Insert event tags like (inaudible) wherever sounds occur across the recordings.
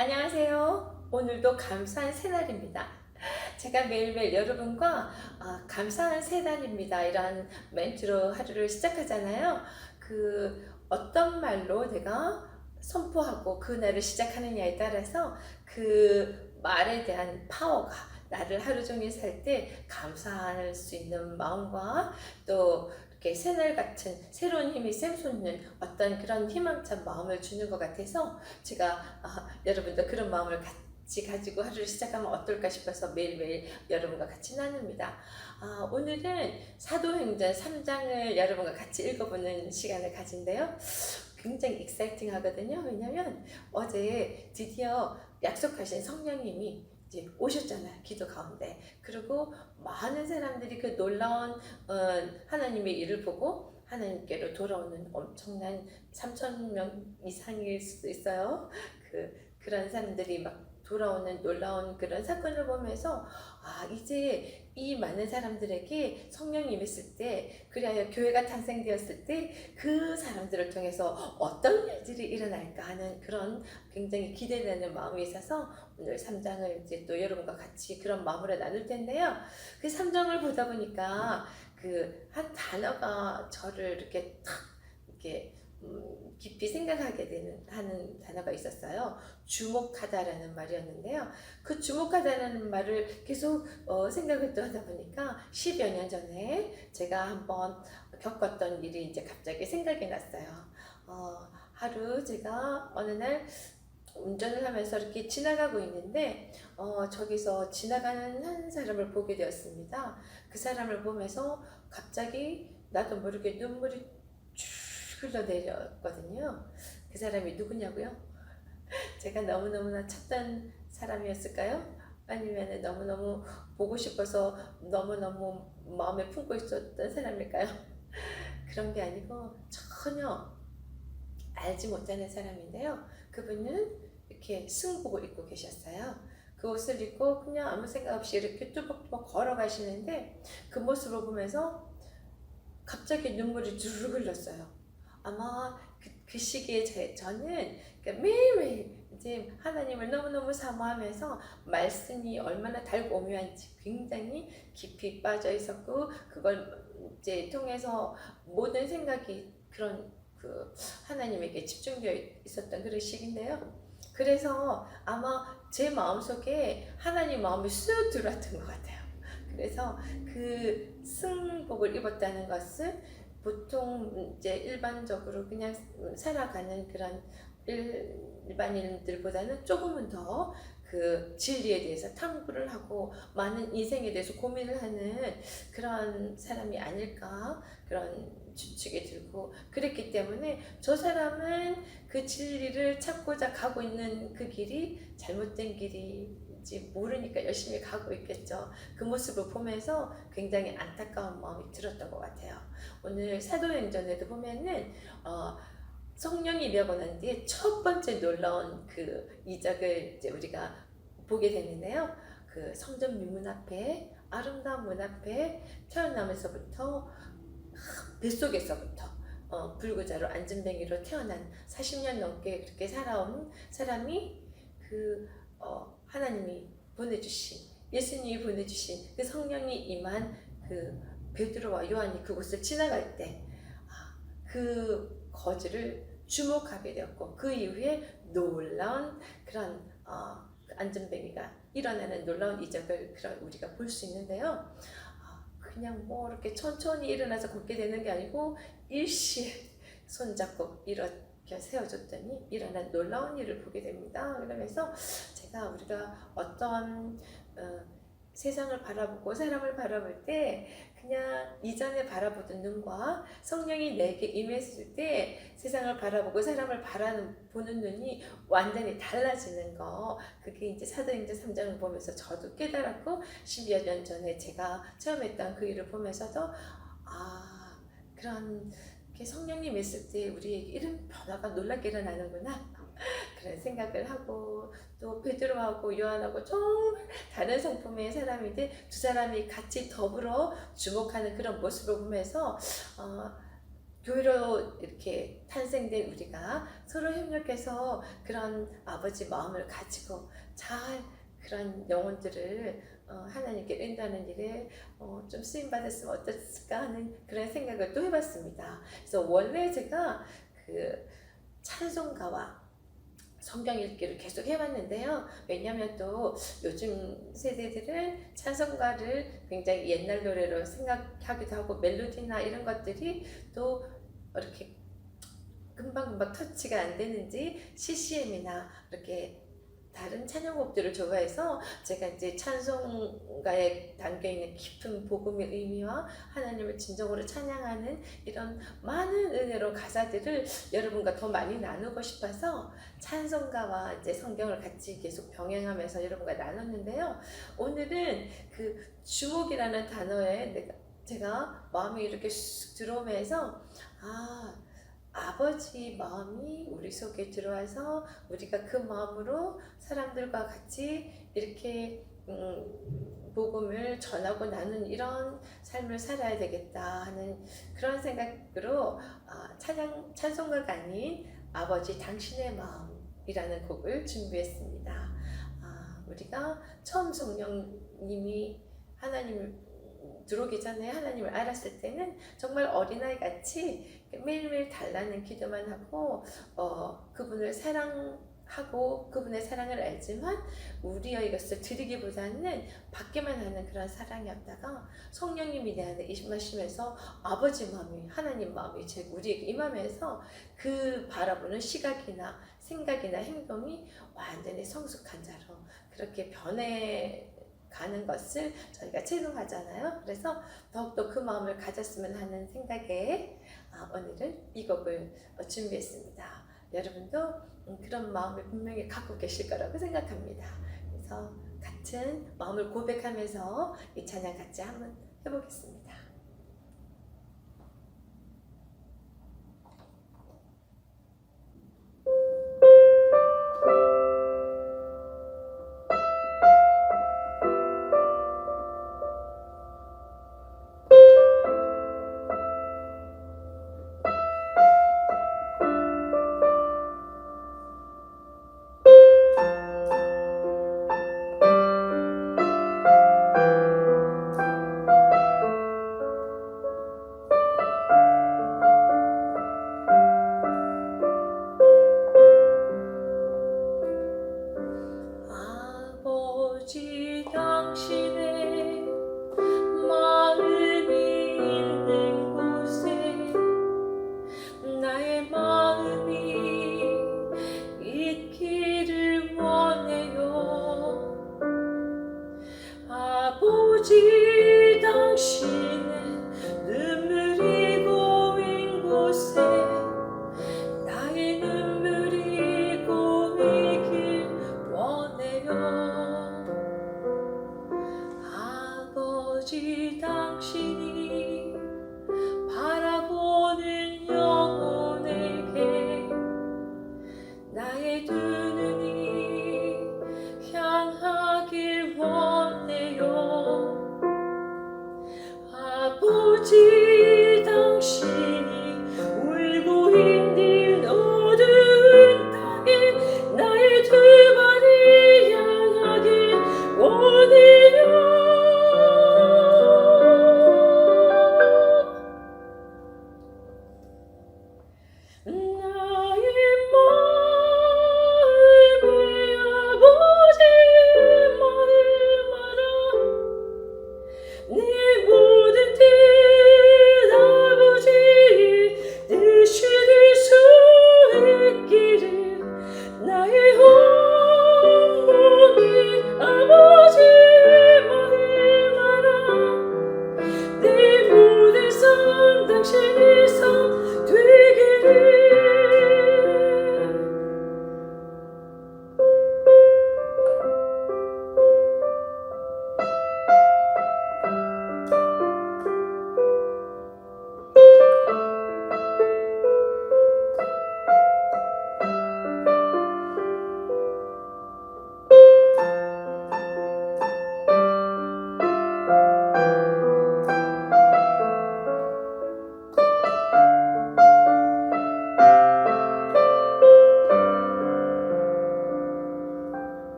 안녕하세요. 오늘도 감사한 새날입니다. 제가 매일매일 여러분과 아, 감사한 새날입니다. 이런 멘트로 하루를 시작하잖아요. 그 어떤 말로 내가 선포하고 그 날을 시작하느냐에 따라서 그 말에 대한 파워가 나를 하루 종일 살 때 감사할 수 있는 마음과 또 이렇게 새날 같은 새로운 힘이 샘솟는 어떤 그런 희망찬 마음을 주는 것 같아서 제가 아, 여러분도 그런 마음을 같이 가지고 하루를 시작하면 어떨까 싶어서 매일매일 여러분과 같이 나눕니다. 아, 오늘은 사도행전 3장을 여러분과 같이 읽어보는 시간을 가진데요. 굉장히 익사이팅 하거든요. 왜냐면 어제 드디어 약속하신 성령님이 이제 오셨잖아요. 기도 가운데. 그리고 많은 사람들이 그 놀라운 어, 하나님의 일을 보고 하나님께로 돌아오는 엄청난 3천 명 이상일 수도 있어요. 그 그런 사람들이 막 돌아오는 놀라운 그런 사건을 보면서 아 이제 이 많은 사람들에게 성령이 임했을 때 그리하여 교회가 탄생되었을 때 그 사람들을 통해서 어떤 일들이 일어날까 하는 그런 굉장히 기대되는 마음이 있어서 오늘 3장을 이제 또 여러분과 같이 그런 마음으로 나눌 텐데요. 그 3장을 보다 보니까 그 한 단어가 저를 이렇게 탁 이렇게 음, 깊이 생각하게 되는 하는 단어가 있었어요. 주목하다라는 말이었는데요. 그 주목하다라는 말을 계속 어, 생각을 또 하다 보니까 10여 년 전에 제가 한번 겪었던 일이 이제 갑자기 생각이 났어요. 어, 하루 제가 어느 날 운전을 하면서 이렇게 지나가고 있는데 어, 저기서 지나가는 한 사람을 보게 되었습니다. 그 사람을 보면서 갑자기 나도 모르게 눈물이 쭉 흘러내렸거든요. 그 사람이 누구냐고요? (laughs) 제가 너무너무나 찾던 사람이었을까요? 아니면 너무너무 보고 싶어서 너무너무 마음에 품고 있었던 사람일까요? (laughs) 그런 게 아니고 전혀 알지 못하는 사람인데요. 그분은 이렇게 승복을 입고 계셨어요. 그 옷을 입고 그냥 아무 생각 없이 이렇게 뚜벅뚜벅 걸어가시는데 그 모습을 보면서 갑자기 눈물이 주르륵 흘렀어요. 아마 그, 그 시기에 제, 저는 그러니까 매일매일 이제 하나님을 너무너무 사모하면서 말씀이 얼마나 달고 오묘한지 굉장히 깊이 빠져 있었고 그걸 이제 통해서 모든 생각이 그런 그 하나님에게 집중되어 있었던 그런 시기인데요. 그래서 아마 제 마음속에 하나님 마음이 쑥 들어왔던 것 같아요. 그래서 그 승복을 입었다는 것은 보통 이제 일반적으로 그냥 살아가는 그런 일, 일반인들보다는 조금은 더 그 진리에 대해서 탐구를 하고 많은 인생에 대해서 고민을 하는 그런 사람이 아닐까 그런 추측이 들고 그랬기 때문에 저 사람은 그 진리를 찾고자 가고 있는 그 길이 잘못된 길인지 모르니까 열심히 가고 있겠죠. 그 모습을 보면서 굉장히 안타까운 마음이 들었던 것 같아요. 오늘 사도행전에도 보면은 어, 성령이 임하고 난 뒤에 첫 번째 놀라운 그 이적을 이제 우리가 보게 되는데요. 그 성전 미문 앞에 아름다운 문 앞에 태어나면서부터 뱃속에서부터 어, 불구자로 안전뱅이로 태어난 40년 넘게 그렇게 살아온 사람이 그 어, 하나님이 보내주신 예수님이 보내주신 그 성령이 임한 그 베드로와 요한이 그곳을 지나갈 때그 거지를 주목하게 되었고 그 이후에 놀라운 그런 어, 안전뱅이가 일어나는 놀라운 이적을 그런 우리가 볼 수 있는데요. 아, 그냥 뭐 이렇게 천천히 일어나서 걷게 되는 게 아니고 일시에 손잡고 이렇게 세워줬더니 일어난 놀라운 일을 보게 됩니다. 그러면서 제가 우리가 어떤 어, 세상을 바라보고 사람을 바라볼 때 그냥 이전에 바라보던 눈과 성령이 내게 임했을 때 세상을 바라보고 사람을 바라보는 눈이 완전히 달라지는 거. 그게 이제 사도행전 3장을 보면서 저도 깨달았고 10여 년 전에 제가 처음 했던 그 일을 보면서도 아 그런 성령님 있을 때 우리에게 이런 변화가 놀랍게 일어나는구나 그런 생각을 하고 또 베드로하고 요한하고 정말 다른 성품의 사람인데 두 사람이 같이 더불어 주목하는 그런 모습을 보면서 어, 교회로 이렇게 탄생된 우리가 서로 협력해서 그런 아버지 마음을 가지고 잘 그런 영혼들을 어, 하나님께 인도하는 일에 어, 좀 쓰임 받았으면 어땠을까 하는 그런 생각을 또 해봤습니다. 그래서 원래 제가 그 찬송가와 성경 읽기를 계속 해왔는데요. 왜냐하면 또 요즘 세대들은 찬송가를 굉장히 옛날 노래로 생각하기도 하고 멜로디나 이런 것들이 또 이렇게 금방금방 터치가 안 되는지 CCM이나 이렇게 다른 찬양곡들을 좋아해서 제가 이제 찬송가에 담겨 있는 깊은 복음의 의미와 하나님을 진정으로 찬양하는 이런 많은 은혜로 가사들을 여러분과 더 많이 나누고 싶어서 찬송가와 이제 성경을 같이 계속 병행하면서 여러분과 나눴는데요. 오늘은 그 주목이라는 단어에 내가 제가 마음이 이렇게 쑥 들어오면서 아 아버지 마음이 우리 속에 들어와서 우리가 그 마음으로 사람들과 같이 이렇게 음, 복음을 전하고 나눈 이런 삶을 살아야 되겠다 하는 그런 생각으로 아, 찬양 찬송가가 아닌 아버지 당신의 마음이라는 곡을 준비했습니다. 아, 우리가 처음 성령님이 하나님을 들어오기 전에 하나님을 알았을 때는 정말 어린아이 같이 매일매일 달라는 기도만 하고 어, 그분을 사랑 하고 그분의 사랑을 알지만 우리의 이것을 드리기보다는 받기만 하는 그런 사랑이었다가 성령님이 내 안에 임하시면서 아버지 마음이 하나님 마음이 제 우리에게 임하면서 그 바라보는 시각이나 생각이나 행동이 완전히 성숙한 자로 그렇게 변해 가는 것을 저희가 체득하잖아요. 그래서 더욱더 그 마음을 가졌으면 하는 생각에 아, 오늘은 이 곡을 어, 준비했습니다. 여러분도 음, 그런 마음을 분명히 갖고 계실 거라고 생각합니다. 그래서 같은 마음을 고백하면서 이 찬양 같이 한번 해보겠습니다.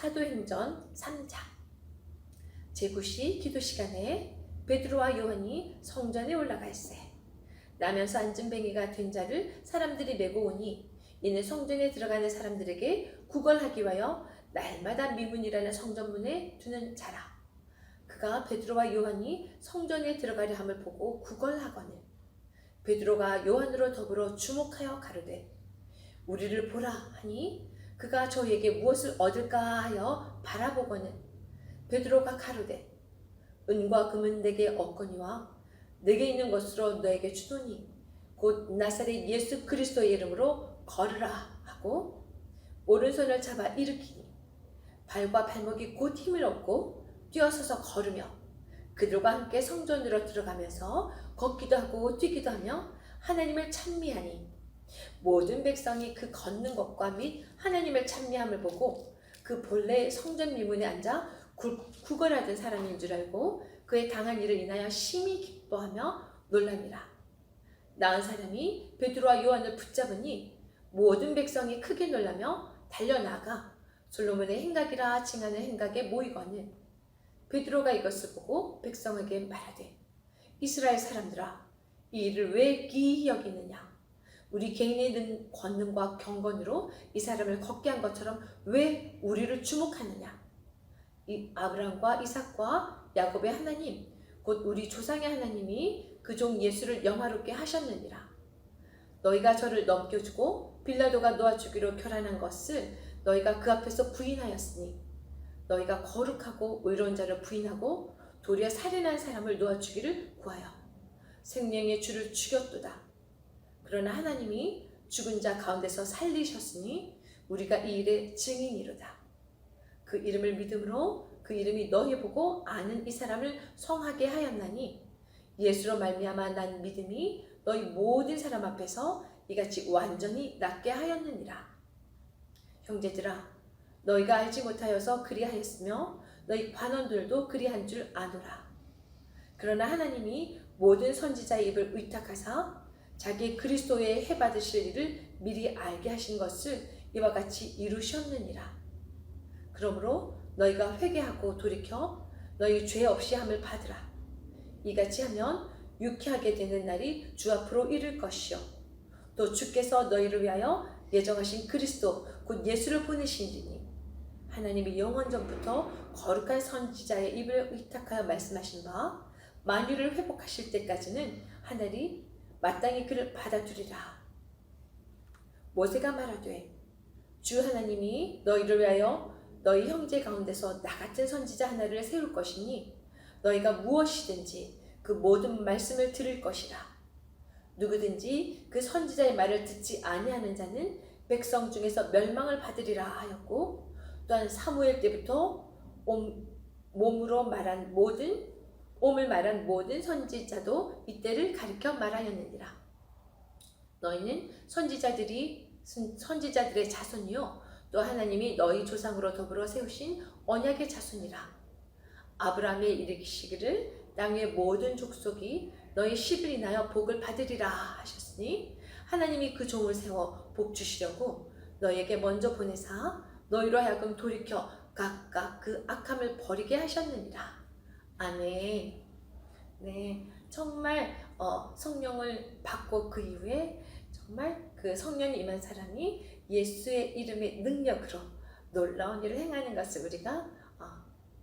사도행전 3장. 제9시 기도 시간에 베드로와 요한이 성전에 있어 나면서 앉은 뱅이가 된 자를 사람들이 메고 오니 이는 성전에 들어가는 사람들에게 구걸하기 위하여 날마다 미문이라는 성전문에 두는 자라. 그가 베드로와 요한이 성전에 들어가려 함을 보고 구걸하거늘 베드로가 요한으로 더불어 주목하여 가로되 우리를 보라 하니 그가 저에게 무엇을 얻을까 하여 바라보거늘 베드로가 가로되 은과 금은 내게 없거니와 내게 있는 것으로 너에게 주노니 곧 나사렛 예수 그리스도의 이름으로 걸으라 하고 오른손을 잡아 일으키니 발과 발목이 곧 힘을 얻고 뛰어서서 걸으며 그들과 함께 성전으로 들어가면서 걷기도 하고 뛰기도 하며 하나님을 찬미하니 모든 백성이 그 걷는 것과 및 하나님을 찬미함을 보고 그 본래 성전 미문에 앉아 구, 구걸하던 사람인 줄 알고 그의 당한 일을 인하여 심히 기뻐하며 놀라니라. 나은 사람이 베드로와 요한을 붙잡으니 모든 백성이 크게 놀라며 달려나가 솔로몬의 행각이라 칭하는 행각에 모이거늘 베드로가 이것을 보고 백성에게 말하되 이스라엘 사람들아 이 일을 왜 기이 여기느냐 우리 개인의 능- 권능과 경건으로 이 사람을 걷게 한 것처럼 왜 우리를 주목하느냐 이 아브라함과 이삭과 야곱의 하나님 곧 우리 조상의 하나님이 그 종 예수를 영화롭게 하셨느니라 너희가 저를 넘겨주고 빌라도가 놓아 주기로 결단한 것을 너희가 그 앞에서 부인하였으니 너희가 거룩하고 의로운 자를 부인하고 도리어 살인한 사람을 놓아 주기를 구하여 생명의 주를 죽였도다. 그러나 하나님이 죽은 자 가운데서 살리셨으니 우리가 이 일의 증인이로다. 그 이름을 믿음으로 그 이름이 너희 보고 아는 이 사람을 성하게 하였나니 예수로 말미암아 난 믿음이 너희 모든 사람 앞에서 이같이 완전히 낫게 하였느니라. 형제들아 너희가 알지 못하여서 그리하였으며 너희 관원들도 그리한 줄 아노라. 그러나 하나님이 모든 선지자의 입을 의탁하사 자기 그리스도의 해 받으실 일을 미리 알게 하신 것을 이와 같이 이루셨느니라. 그러므로 너희가 회개하고 돌이켜 너희 죄 없이 함을 받으라. 이같이 하면 유쾌하게 되는 날이 주 앞으로 이를 것이요. 또 주께서 너희를 위하여 예정하신 그리스도 곧 예수를 보내시리니 하나님이 영원 전부터 거룩한 선지자의 입을 의탁하여 말씀하신 바 만유를 회복하실 때까지는 하늘이 마땅히 그를 받아두리라. 모세가 말하되 주 하나님이 너희를 위하여 너희 형제 가운데서 나 같은 선지자 하나를 세울 것이니 너희가 무엇이든지 그 모든 말씀을 들을 것이라. 누구든지 그 선지자의 말을 듣지 아니하는 자는 백성 중에서 멸망을 받으리라 하였고 또한 사무엘 때부터 옴, 몸으로 말한 모든 옴을 말한 모든 선지자도 이때를 가리켜 말하였느니라. 너희는 선지자들이 선- 선지자들의 자손이요 또 하나님이 너희 조상으로 더불어 세우신 언약의 자손이라. 아브라함의 이르시기를 땅의 모든 족속이 너희 씨를 인하여 복을 받으리라 하셨으니 하나님이 그 종을 세워 복 주시려고 너희에게 먼저 보내사 너희로 하여금 돌이켜 각각 그 악함을 버리게 하셨느니라. 아멘. 네, 정말 어, 성령을 받고 그 이후에 정말 그 성령이 임한 사람이 예수의 이름의 능력으로 놀라운 일을 행하는 것을 우리가 어,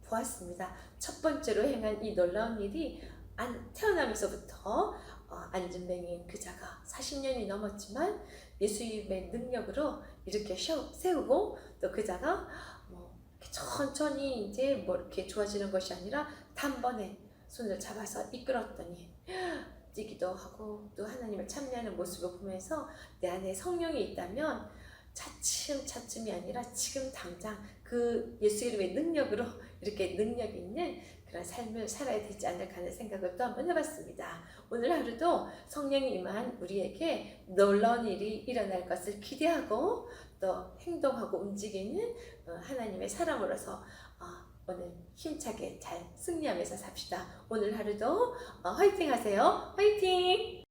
보았습니다. 첫 번째로 행한 이 놀라운 일이 안, 태어나면서부터 어, 안진뱅이인 그자가 40년이 넘었지만 예수님의 능력으로 이렇게 세우- 세우고 또 그자가 뭐 천천히 이제 뭐 이렇게 좋아지는 것이 아니라 단번에 손을 잡아서 이끌었더니 뛰기도 하고 또 하나님을 참여하는 모습을 보면서 내 안에 성령이 있다면 차츰 차츰이 아니라 지금 당장 그 예수 이름의 능력으로 이렇게 능력 있는 그런 삶을 살아야 되지 않을까 하는 생각을 또 한번 해봤습니다. 오늘 하루도 성령이 임한 우리에게 놀라운 일이 일어날 것을 기대하고 또 행동하고 움직이는 어, 하나님의 사람으로서 어, 오늘 힘차게 잘 승리하면서 삽시다. 오늘 하루도 어, 화이팅 하세요. 화이팅!